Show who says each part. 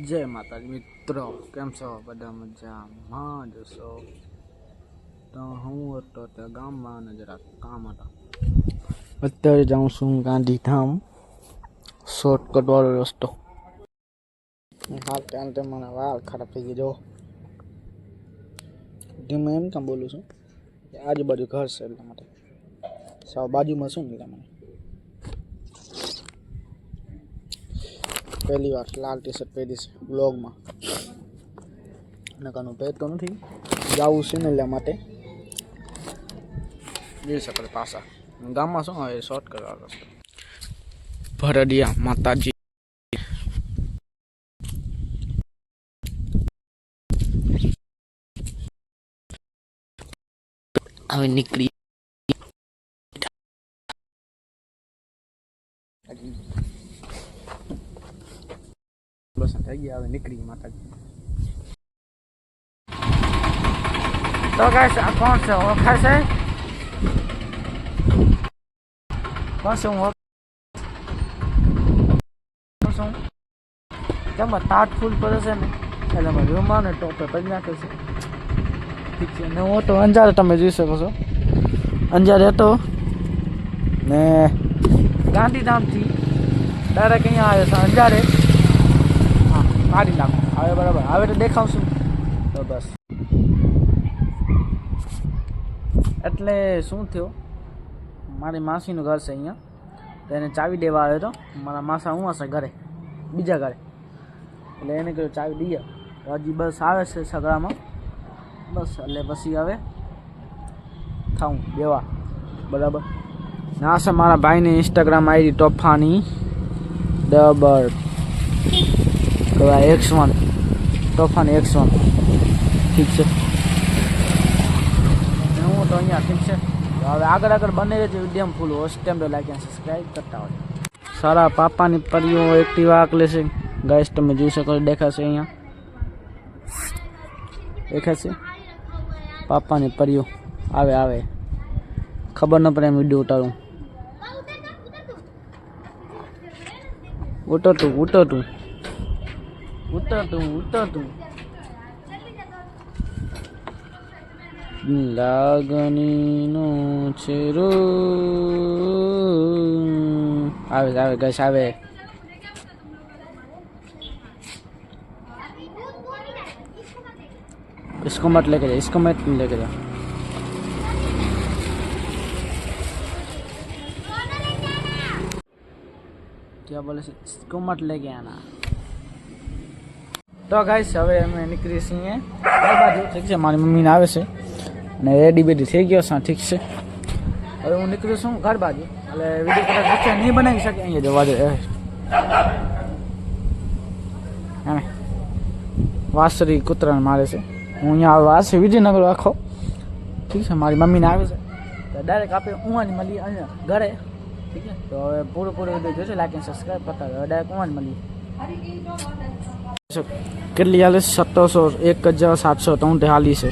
Speaker 1: માતાજી. મિત્રો, કેમ છો? બધા મજામાં જશો તો હું હતો ત્યાં ગામમાં અને જરા કામ હતા. અત્યારે જાઉં છું ગાંધીધામ શોર્ટકટ વાળો રસ્તો. હાલ ત્યાં તે મને વાળ ખરાબ થઈ ગયો ધીમે એમ કામ બોલું છું? આજુબાજુ ઘર છે એટલા માટે. સાવ બાજુમાં શું એટલા મને? પહેલી વાર લાલ ટી શર્ટ પહેરી છે બ્લોગમાં નકાનું પહેરતો નથી જવું છે ને એટલા માટે જોઈ શકે પાછા ગામમાં શું હોય શોર્ટ કરવા રસ્તો ભરડિયા માતાજી હવે નીકળી બસ થઈ ગયા હવે નીકળી માતાજી તો ગાઈસ આ કોણ છે ઓળખાય છે કોણ છે હું છું તેમાં તાટ ફૂલ પડે છે ને એટલે મારે રૂમમાં ને ટોપે પડી નાખે છે ઠીક છે ને હું તો અંજારે તમે જોઈ શકો છો અંજાર હતો ને ગાંધીધામથી ડાયરેક્ટ અહીંયા આવ્યો છે અંજારે કાઢી નાખો. હવે બરાબર. હવે તો દેખાવશું. તો બસ. એટલે શું થયું? મારી માસીનું ઘર છે અહીંયા. તો એને ચાવી દેવા આવ્યો હતો મારા માસા હું હશે ઘરે. બીજા ઘરે. એટલે એને કહ્યું ચાવી દઈએ. હજી બસ આવે છે સગડામાં. બસ, એટલે પછી હવે થાઉં દેવા. બરાબર. ના છે, મારા ભાઈની ઇન્સ્ટાગ્રામ આઈડી તોફાની. ડબલ. કહેવાય એક્સ વન તોફાની એક્સ વન ઠીક છે ને હું તો અહીંયા ઠીક છે તો હવે આગળ આગળ બને છે વિડીયમ ફૂલ host time like and subscribe કરતા હોય સારા પાપાની પરીઓ એક્ટિવા આકલે છે ગાઈસ તમે જોઈ શકો છો, દેખાશે અહીંયા દેખાશે પાપાની પરીઓ આવે આવે ખબર ન પડે એમ વિડીયો ઉતારું ઉતરતું ઉતરતું ઉતરતું ઉતરતું લાગણીનો છે રો આવે આવે ગસ આવે इसको मत लेके जा इसको मत लेके जा क्या बोले છે इसको मत लेके आना તો ગાઈશ હવે અમે નીકળી છીએ બાજુ. ઠીક છે, મારી મમ્મીને આવે છે. અને રેડી બેડી થઈ ગયો છે, ઠીક છે. હવે હું નીકળું છું ઘર બાજુ. એટલે વીડિયો કદાચ વચ્ચે નહીં બનાવી શકે, અહીંયા જવા દે. એમે વાસરી કૂતરાને મારે છે. હું અહીંયા વાસી વિજયનગર આખો. ઠીક છે, મારી મમ્મીને આવે છે. તો ડાયરેક્ટ આપણે ઉવાની મળીએ અહીંયા ઘરે. ઠીક છે, તો હવે પૂરો પૂરો વીડિયો જોશે લાઈક એન્ડ સબસ્ક્રાઈબ કરતા હવે ડાયરેક્ટ જ મળીએ કેટલી હાલે સત્તરસો એક હજાર સાતસો ત્રણ હાલી છે